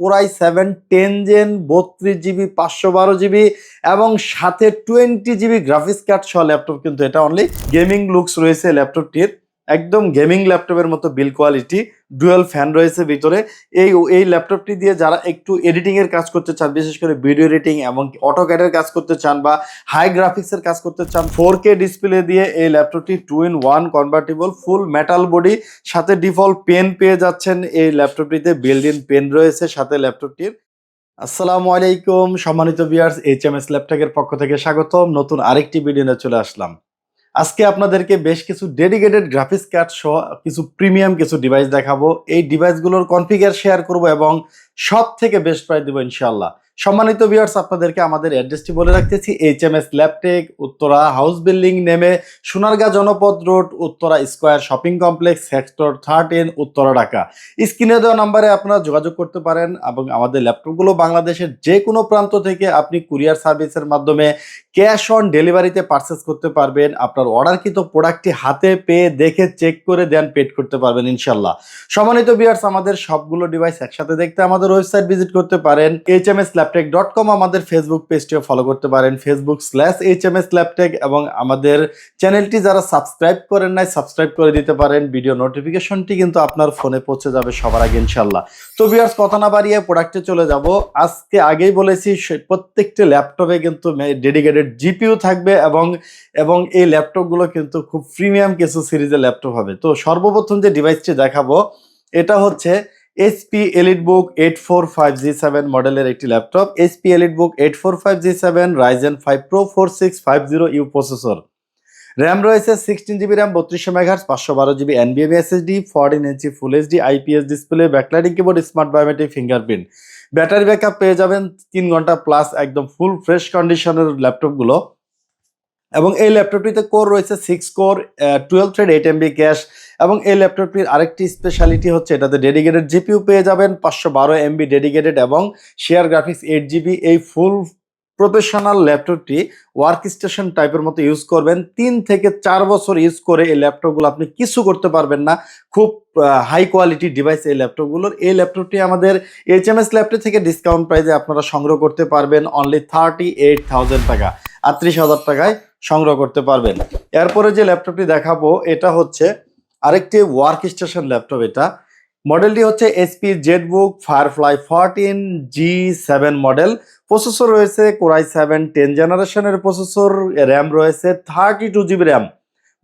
Core i seven, ten gen, বত্রিশ GB, পাঁচশো বারো জিবি এবং সাথে টোয়েন্টি জিবি গ্রাফিক্স কার্ড সহ ল্যাপটপ কিন্তু এটা অনলি গেমিং লুকস রয়েছে ল্যাপটপটির। একদম গেমিং ল্যাপটপের মতো বিল কোয়ালিটি ডুয়েল ফ্যান রয়েছে ভিতরে। এই এই ল্যাপটপটি দিয়ে যারা একটু এডিটিং এর কাজ করতে চান, বিশেষ করে ভিডিও এডিটিং এবং অটোক্যাডের কাজ করতে চান বা হাই গ্রাফিক্সের কাজ করতে চান ফোর কে ডিসপ্লে দিয়ে এই ল্যাপটপটি two in one convertible full metal body সাথে ডিফল্ট পেন পেয়ে যাচ্ছেন এই ল্যাপটপটিতে বিল্ড ইন পেন রয়েছে সাথে ল্যাপটপটির। আসসালামু আলাইকুম, সম্মানিত বিয়ার্স এইচ এম এস ল্যাপটপের পক্ষ থেকে স্বাগতম। নতুন আরেকটি ভিডিও নিয়ে চলে আসলাম। আজকে আপনাদেরকে বেশ কিছু ডেডিকেটেড গ্রাফিক্স কার্ড সহ কিছু প্রিমিয়াম কিছু ডিভাইস দেখাবো। এই ডিভাইসগুলোর কনফিগার শেয়ার করব এবং সব থেকে বেস্ট প্রাইস দেবো ইনশাল্লাহ সম্মানিত ভিউয়ার্স আপনাদেরকে আমাদের অ্যাড্রেসটি বলে রাখতেছি H M S Laptech Uttara house building নেমে Sonargaon Janapath road Uttara square shopping complex sector thirteen Uttara Dhaka. স্ক্রিনে দেওয়া নাম্বারে আপনারা যোগাযোগ করতে পারেন এবং আমাদের ল্যাপটপগুলো বাংলাদেশের যে কোনো প্রান্ত থেকে আপনি কুরিয়ার সার্ভিসের মাধ্যমে ক্যাশ অন ডেলিভারিতে পারচেস করতে পারবেন। আপনার অর্ডারকৃত প্রোডাক্টটি হাতে পেয়ে, দেখে চেক করে দেন পেড করতে পারবেন ইনশাল্লাহ সম্মানিত বিয়ার্স আমাদের সবগুলো ডিভাইস একসাথে দেখতে আমাদের ওয়েবসাইট ভিজিট করতে পারেন H M S Laptech dot com আমাদের ফেসবুক পেজটিও ফলো করতে পারেন। Facebook slash H M S Laptech এবং আমাদের চ্যানেলটি যারা সাবস্ক্রাইব করেন নাই সাবস্ক্রাইব করে দিতে পারেন। ভিডিও নোটিফিকেশনটি কিন্তু আপনার ফোনে পৌঁছে যাবে সবার আগে ইনশাল্লাহ তো বিয়ার্স কথা না বাড়িয়ে প্রোডাক্টে চলে যাব। আজকে আগেই বলেছি প্রত্যেকটি ল্যাপটপে কিন্তু ডেডিকেটেড জিপিইউ থাকবে এবং এবং এই ল্যাপটপগুলো কিন্তু খুব প্রিমিয়াম কিছু সিরিজের ল্যাপটপ হবে। তো সর্বপ্রথম যে ডিভাইসটি দেখাবো, এটা হচ্ছে HP EliteBook eight four five G seven মডেলের একটি laptop HP EliteBook eight four five G seven Ryzen five pro four six five zero U processor RAM রয়েছে সিক্সটিন জিবি র্যাম বত্রিশশো মেগাহার্স পাঁচশো বারো GB এনবিএমই SSD fourteen inch full HD IPS display backlighting keyboard smart biometric fingerprint battery backup পেয়ে যাবেন তিন ঘণ্টা plus একদম full fresh কন্ডিশনের ল্যাপটপগুলো এবং এই ল্যাপটপটিতে কোর রয়েছে six core twelve thread eight MB cache এবং এই ল্যাপটপটির আরেকটি স্পেশালিটি হচ্ছে এটাতে ডেডিকেটেড জিপিইউ পেয়ে যাবেন, পাঁচশো বারো এমবি ডেডিকেটেড এবং শেয়ার গ্রাফিক্স এইট জিবি এই ফুল প্রফেশনাল ল্যাপটপটি ওয়ার্ক স্টেশন টাইপের মতো ইউজ করবেন। তিন থেকে চার বছর ইউজ করে এই ল্যাপটপগুলো আপনি কিছু করতে পারবেন না। খুব হাই কোয়ালিটি ডিভাইস এই ল্যাপটপগুলোর। এই ল্যাপটপটি আমাদের এইচ এম এস ল্যাপটপ থেকে ডিসকাউন্ট প্রাইসে আপনারা সংগ্রহ করতে পারবেন। অনলি থার্টি এইট থাউজেন্ড টাকা, আটত্রিশ হাজার টাকায় সংগ্রহ করতে পারবেন। এরপরে যে ল্যাপটপটি দেখাবো, এটা হচ্ছে আরেকটি ওয়ার্ক স্টেশন ল্যাপটপ এটা। মডেলটি হচ্ছে SP Jetbook Firefly fourteen G seven model processor রয়েছে কোরাই সেভেন টেন জেনারেশনের প্রসেসর র্যাম রয়েছে থার্টি টু জিবি র্যাম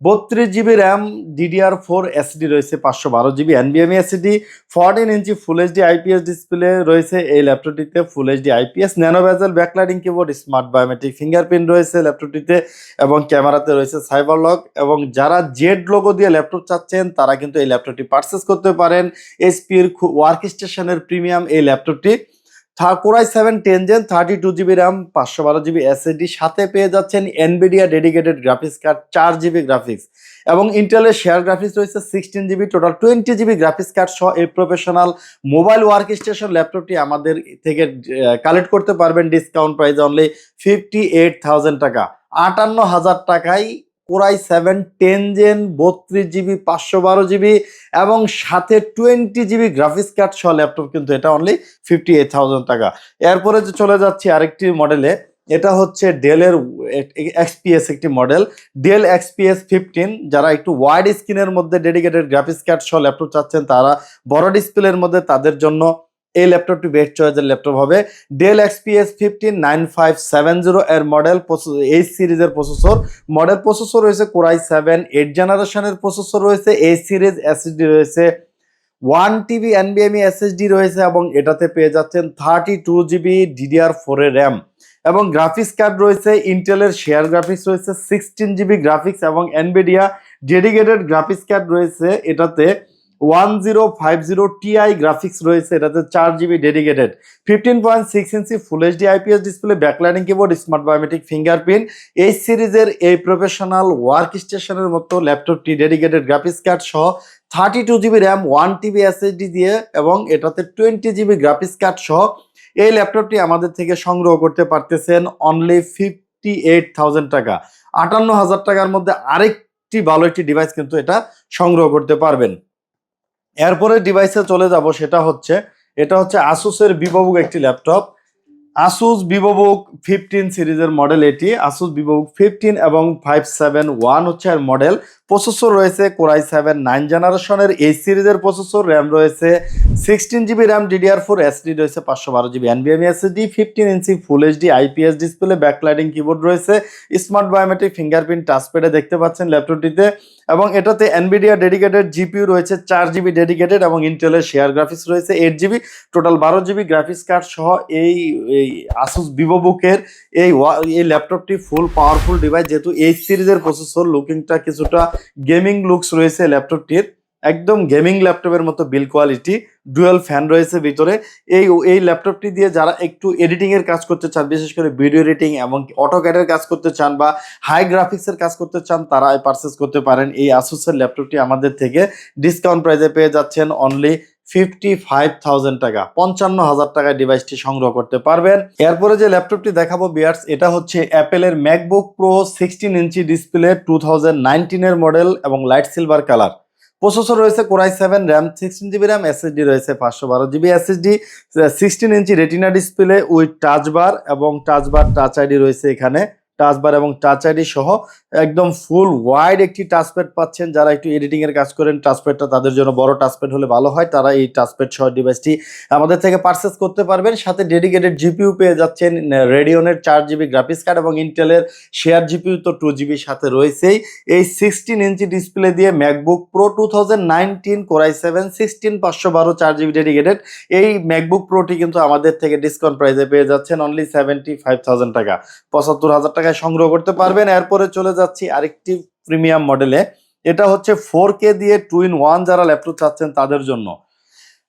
বত্রিশ GB RAM DDR four SD রয়েছে, পাঁচশো বারো GB এনবিএমই SD fourteen inch full HD IPS display রয়েছে, এই ল্যাপটপটিতে full HD IPS nano bezel backlighting keyboard smart biometric fingerprint রয়েছে ল্যাপটপটিতে এবং ক্যামেরাতে রয়েছে সাইবার লক এবং যারা জেড লোগো দিয়ে ল্যাপটপ চাচ্ছেন, তারা কিন্তু এই ল্যাপটপটি পারচেস করতে পারেন। এসপির ওয়ার্ক স্টেশনের প্রিমিয়াম এই ল্যাপটপটি core i seven ten gen, thirty two GB RAM, পাঁচশো বারো জিবি এসএসডি সাথে পেয়ে যাচ্ছেন এনবিডিয়া ডেডিকেটেড গ্রাফিক্স কার্ড চার জিবি গ্রাফিক্স এবং ইন্টেলের শেয়ার গ্রাফিক্স রয়েছে sixteen GB total twenty GB graphics card সহ এই প্রফেশনাল মোবাইল ওয়ার্ক স্টেশন ল্যাপটপটি আমাদের থেকে কালেক্ট করতে পারবেন discount price only fifty eight thousand taka. আটান্ন হাজার টাকায় core i seven ten gen বত্রিশ জিবি, পাঁচশো বারো জিবি এবং সাথে টোয়েন্টি জিবি গ্রাফিক্স কার্ড সহ ল্যাপটপ কিন্তু এটা অনলি ফিফটি এইট থাউজেন্ড টাকা। এরপরে যে চলে যাচ্ছি আরেকটি মডেলে এটা হচ্ছে ডেলের এক্সপিএস একটি মডেল ডেল এক্সপিএস ফিফটিন যারা একটু ওয়াইড স্ক্রিনের মধ্যে ডেডিকেটেড গ্রাফিক্স কার্ড সহ ল্যাপটপ চাচ্ছেন, তারা বড় ডিসপ্লের মধ্যে তাদের জন্য এই ল্যাপটপটি বেস্ট চয়েসের ল্যাপটপ হবে। Dell XPS fifteen nine five seven zero এর মডেল এই সিরিজের প্রসেসর মডেল প্রসেসর রয়েছে কোরাই সেভেন এইট জেনারেশনের প্রসেসর রয়েছে, এই সিরিজ এসএসডি রয়েছে। ওয়ান টিবি এনবিএমই এসএসডি রয়েছে এবং এটাতে পেয়ে যাচ্ছেন থার্টি টু জিবি ডিডিআর ফোরের র্যাম এবং গ্রাফিক্স কার্ড রয়েছে ইন্টেলের শেয়ার গ্রাফিক্স রয়েছে সিক্সটিন জিবি গ্রাফিক্স এবং এনবিডিয়া ডেডিকেটেড গ্রাফিক্স কার্ড রয়েছে এটাতে। One zero five zero Ti graphics রয়েছে, এটাতে চার GB dedicated fifteen point six inch full HD IPS display backlighting keyboard smart biometric fingerprint এই সিরিজের এই প্রফেশনাল ওয়ার্ক স্টেশনের মতো ল্যাপটপটি ডেডিকেটেড গ্রাফিক্স কার্ড সহ thirty two GB RAM one TB SSD দিয়ে এবং এটাতে টোয়েন্টি জিবি গ্রাফিক্স কার্ড সহ এই ল্যাপটপটি আমাদের থেকে সংগ্রহ করতে পারতেছেন অনলি ফিফটি এইট থাউজেন্ড টাকা। আটান্ন হাজার টাকার মধ্যে আরেকটি ভালো একটি ডিভাইস কিন্তু এটা সংগ্রহ করতে পারবেন। এরপরে ডিভাইসে চলে যাব সেটা হচ্ছে, এটা হচ্ছে আসুসের বিভবুক একটি ল্যাপটপ আসুস বিভবুক ফিফটিন সিরিজের মডেল এটি। আসুস বিভবুক ফিফটিন এবং ফাইভ সেভেন ওয়ান হচ্ছে এর মডেল প্রসেসর রয়েছে কোরাই সেভেন নাইন জেনারেশনের এই সিরিজের প্রসেসর র্যাম রয়েছে sixteen GB RAM DDR four SD রয়েছে পাঁচশো বারো GB এনবিএমই SSD fifteen inch full HD IPS display backlighting keyboard রয়েছে। স্মার্ট বায়োমেট্রিক ফিঙ্গারপ্রিন্ট টাচপ্যাডে দেখতে পাচ্ছেন ল্যাপটপটিতে এবং এটাতে এনবিডিয়া ডেডিকেটেড জিপিউ রয়েছে চার জিবি ডেডিকেটেড এবং ইন্টেলের শেয়ার গ্রাফিক্স রয়েছে এইট জিবি টোটাল বারো জিবি গ্রাফিক্স কার্ড সহ এই এই আসুস ভিভোবুকের এই ওয়া- এই ল্যাপটপটি ফুল পাওয়ারফুল ডিভাইস যেহেতু এই সিরিজের প্রসেসর লুকিংটা কিছুটা গেমিং লুকস রয়েছে ল্যাপটপটির একদম গেমিং ল্যাপটপের মতো বিল কোয়ালিটি ডুয়েল ফ্যান রয়েছে ভিতরে। এই এই ল্যাপটপটি দিয়ে যারা একটু এডিটিং এর কাজ করতে চান, বিশেষ করে ভিডিও এডিটিং এবং অটোক্যাডের কাজ করতে চান বা হাই গ্রাফিক্সের কাজ করতে চান, তারা পারচেস করতে পারেন। এই আসুসের ল্যাপটপটি আমাদের থেকে ডিসকাউন্ট প্রাইসে পেয়ে যাচ্ছেন অনলি ফিফটি ফাইভ থাউজেন্ড টাকা। পঞ্চান্ন হাজার টাকায় ডিভাইসটি সংগ্রহ করতে পারবেন। এরপরে যে ল্যাপটপটি দেখাবো বিয়ার্স, এটা হচ্ছে অ্যাপেলের MacBook Pro sixteen inch display two thousand নাইনটিনের model এবং লাইট সিলভার কালার প্রসেসর রয়েছে Core i seven RAM sixteen GB RAM SSD রয়েছে পাঁচশো বারো GB SSD sixteen inch Retina display with touch bar এবং টাচবার টাচ আইডি রয়েছে এখানে। Touch বার এবং touch ID সহ একদম ফুল ওয়াইড একটি টাচপ্যাড পাচ্ছেন। যারা একটু এডিটিং এর কাজ করেন টাচপ্যাডটা তাদের জন্য বড় টাচপ্যাড হলে ভালো হয়। তারা এই টাচপ্যাড সহ ডিভাইসটি আমাদের থেকে পারচেস করতে পারবেন। সাথে ডেডিকেটেড জিপিইউ পেয়ে যাচ্ছেন রেডিওনের চার জিবি গ্রাফিক্স কার্ড এবং ইন্টেলের শেয়ার জিপিইউ তো টু জিবির সাথে রয়েছেই। এই সিক্সটিন ইঞ্চি ডিসপ্লে দিয়ে MacBook Pro two thousand nineteen Core i seven sixteen পাঁচশো বারো চার জিবি ডেডিকেটেড এই ম্যাকবুক প্রোটি কিন্তু আমাদের থেকে ডিসকাউন্ট প্রাইসে পেয়ে যাচ্ছেন। অনলি সেভেন্টি ফাইভ থাউজেন্ড টাকা। পঁচাত্তর হাজার টাকায় সংগ্রহ করতে পারবেন। এরপরে চলে যাচ্ছি আরেকটি প্রিমিয়াম মডেলে। এটা হচ্ছে ফোর কে দিয়ে টু ইন ওয়ান যারা ল্যাপটপ চাচ্ছেন তাদের জন্য।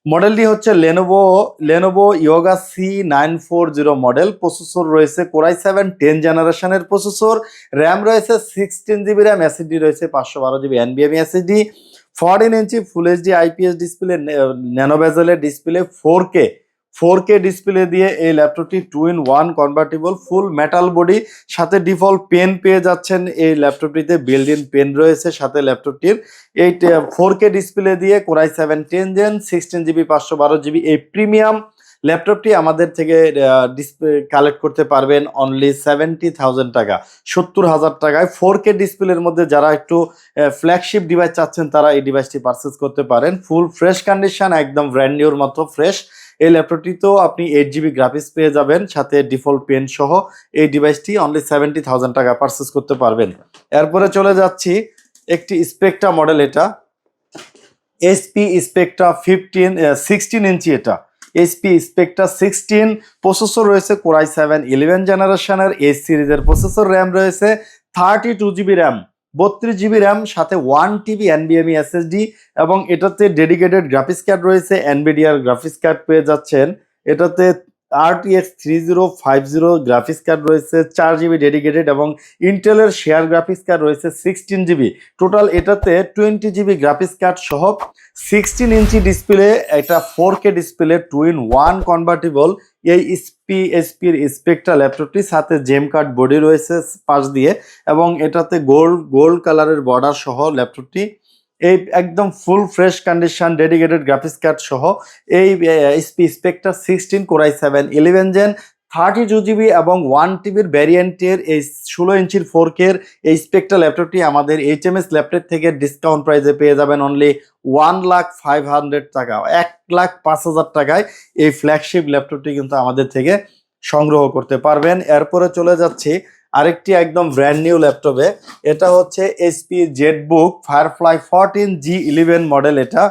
মডেলটি হচ্ছে Lenovo Lenovo Yoga C nine four zero model processor রয়েছে কোরাই সেভেন টেন জেনারেশনের প্রসেসর র্যাম রয়েছে সিক্সটিন জিবি র্যাম এসএসডি রয়েছে পাঁচশো বারো GB এনবিএমই SSD fourteen inch full HD IPS display nano বেজেলের display four K four K display দিয়ে এই ল্যাপটপটি two in one convertible full metal body সাথে default pen পেয়ে যাচ্ছেন এই ল্যাপটপটিতে বিল্ড ইন পেন রয়েছে সাথে ল্যাপটপটির। এই ফোর কে ডিসপ্লে দিয়ে Core i seven ten gen sixteen GB পাঁচশো বারো জিবি এই প্রিমিয়াম ল্যাপটপটি আমাদের থেকে ডিসপ্লে কালেক্ট করতে পারবেন অনলি সেভেন্টি থাউজেন্ড টাকা, সত্তর হাজার টাকায়। ফোর কে ডিসপ্লের মধ্যে যারা একটু ফ্ল্যাগশিপ ডিভাইস চাচ্ছেন, তারা এই ডিভাইসটি পারচেস করতে পারেন। ফুল ফ্রেশ কন্ডিশন একদম ব্র্যান্ড নিউর মতো ফ্রেশ এই ল্যাপটপটিতেও আপনি এইট জিবি গ্রাফিক্স পেয়ে যাবেন, সাথে ডিফল্ট পেন সহ এই ডিভাইসটি অনলি সেভেন্টি থাউজেন্ড টাকা পারচেস করতে পারবেন। এরপরে চলে যাচ্ছি, একটি স্পেকটা মডেল এটা। HP Spectre fifteen sixteen inch এটা। এসপি স্পেকটা সিক্সটিন প্রসেসর রয়েছে কোরাই সেভেন ইলেভেন জেনারেশনের এই সিরিজের প্রসেসর র্যাম রয়েছে থার্টি টু জিবি র্যাম বত্রিশ জিবি র্যাম সাথে ওয়ান টিবি এনবিএমই এসএসডি এবং এটাতে ডেডিকেটেড গ্রাফিক্স কার্ড রয়েছে। এনবিডিআর গ্রাফিক্স কার্ড পেয়ে যাচ্ছেন। এটাতে RTX three zero five zero graphics card রয়েছে, চার জিবি ডেডিকেটেড এবং ইন্টেলের শেয়ার গ্রাফিক্স কার্ড রয়েছে সিক্সটিন জিবি টোটাল এটাতে টোয়েন্টি জিবি গ্রাফিক্স কার্ড সহ সিক্সটিন ইঞ্চি ডিসপ্লে একটা four K display two in one convertible এই এসপি এসপির স্পেকটা ল্যাপটপটি সাথে জেম কার্ড বডি রয়েছে পাশ দিয়ে এবং এটাতে গোল্ড গোল্ড কালারের বর্ডার সহ ল্যাপটপটি এই একদম full fresh condition dedicated graphics card সহ এই Spectre sixteen core i seven eleven gen thirty two GB এবং ওয়ান টিবির ভ্যারিয়েন্টের এই ষোলো ইঞ্চির ফোর কের এই স্পেকটা ল্যাপটপটি আমাদের এইচ এম এস ল্যাপটপ থেকে ডিসকাউন্ট প্রাইসে পেয়ে যাবেন only one lakh five hundred টাকা, এক লাখ পাঁচ হাজার টাকায় এই ফ্ল্যাগশিপ ল্যাপটপটি কিন্তু আমাদের থেকে সংগ্রহ করতে পারবেন। এরপরে চলে যাচ্ছি আরেকটি একদম ব্র্যান্ড নিউ ল্যাপটপে এটা হচ্ছে HP ZBook Firefly fourteen G eleven model এটা।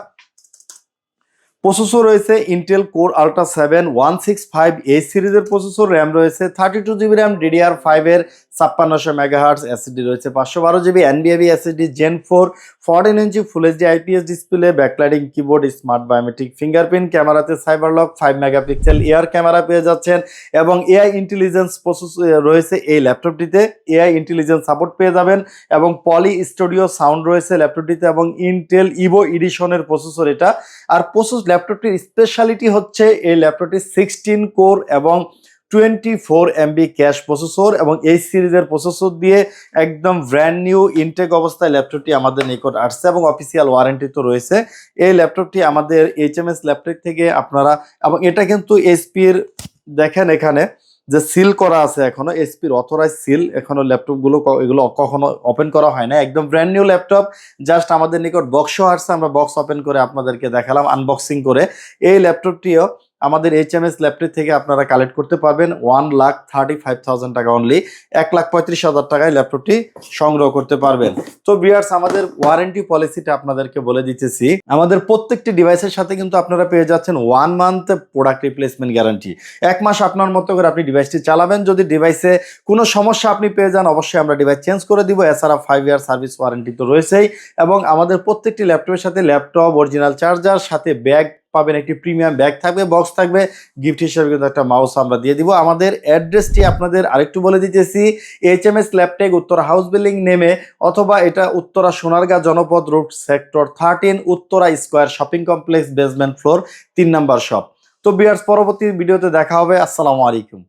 প্রসেসর রয়েছে Intel Core Ultra seven one six five এই সিরিজের প্রসেসর র্যাম রয়েছে thirty two GB RAM DDR ফাইভের ছাপ্পান্নশো মেগাহার্টস এসএসডি রয়েছে, পাঁচশো বারো GB NVMe SSD gen four fourteen inch full HD IPS display backlighting keyboard smart biometric fingerprint ক্যামেরাতে cyber lock five megapixel IR camera পেয়ে যাচ্ছেন এবং এআই ইন্টেলিজেন্স প্রসেস রয়েছে এই ল্যাপটপটিতে এআই ইন্টেলিজেন্স সাপোর্ট পেয়ে যাবেন এবং পলি স্টুডিও সাউন্ড রয়েছে ল্যাপটপটিতে এবং ইন্টেল ইভো ইডিশনের প্রসেসর এটা। আর প্রসেস ল্যাপটপটির স্পেশালিটি হচ্ছে এই ল্যাপটপটি সিক্সটিন কোর এবং twenty four MB cache processor এবং এই সিরিজের প্রসেসর দিয়ে একদম ব্র্যান্ড নিউ ইনটেক অবস্থায় ল্যাপটপটি আমাদের নিকট আসছে এবং অফিসিয়াল ওয়ারেন্টি তো রয়েছে। এই ল্যাপটপটি আমাদের এইচ এম এস ল্যাপটপ থেকে আপনারা এবং এটা কিন্তু এসপির দেখেন এখানে যে সিল করা আছে এখনও এসপির অথরাইজ সিল এখনও ল্যাপটপগুলো এগুলো কখনো ওপেন করা হয় না একদম ব্র্যান্ড নিউ ল্যাপটপ জাস্ট আমাদের নিকট বক্সও আসছে। আমরা বক্স ওপেন করে আপনাদেরকে দেখালাম আনবক্সিং করে। এই ল্যাপটপটিও আমাদের এইচ এম এস ল্যাপটপ থেকে আপনারা কালেক্ট করতে পারবেন one lakh thirty five thousand টাকা অনলি এক লাখ পঁয়ত্রিশ হাজার টাকায় ল্যাপটপটি সংগ্রহ করতে পারবেন। তো বিয়ার্স আমাদের ওয়ারেন্টি পলিসিটা আপনাদেরকে বলে দিতেছি। আমাদের প্রত্যেকটি ডিভাইসের সাথে কিন্তু আপনারা পেয়ে যাচ্ছেন one month product replacement guarantee এক মাস আপনার মতো করে আপনি ডিভাইসটি চালাবেন। যদি ডিভাইসে কোনো সমস্যা আপনি পেয়ে যান, অবশ্যই আমরা ডিভাইস চেঞ্জ করে দিব। এছাড়া ফাইভ ইয়ার সার্ভিস ওয়ারেন্টি তো রয়েছেই। এবং আমাদের প্রত্যেকটি ল্যাপটপের সাথে ল্যাপটপ অরিজিনাল চার্জার সাথে ব্যাগ পাবেন একটি প্রিমিয়াম ব্যাগ থাকবে বক্স থাকবে গিফট হিসেবে কিন্তু একটা মাউস আমরা দিয়ে দিব। আমাদের অ্যাড্রেসটি আপনাদের আরেকটু বলে দিতেছি H M S Laptech Uttara house building নেমে, অথবা এটা Uttara Sonargaon Janapath road sector thirteen Uttara square shopping complex basement floor তিন নাম্বার শপ তো বিয়ার্স পরবর্তী ভিডিওতে দেখা হবে। আসসালামু আলাইকুম।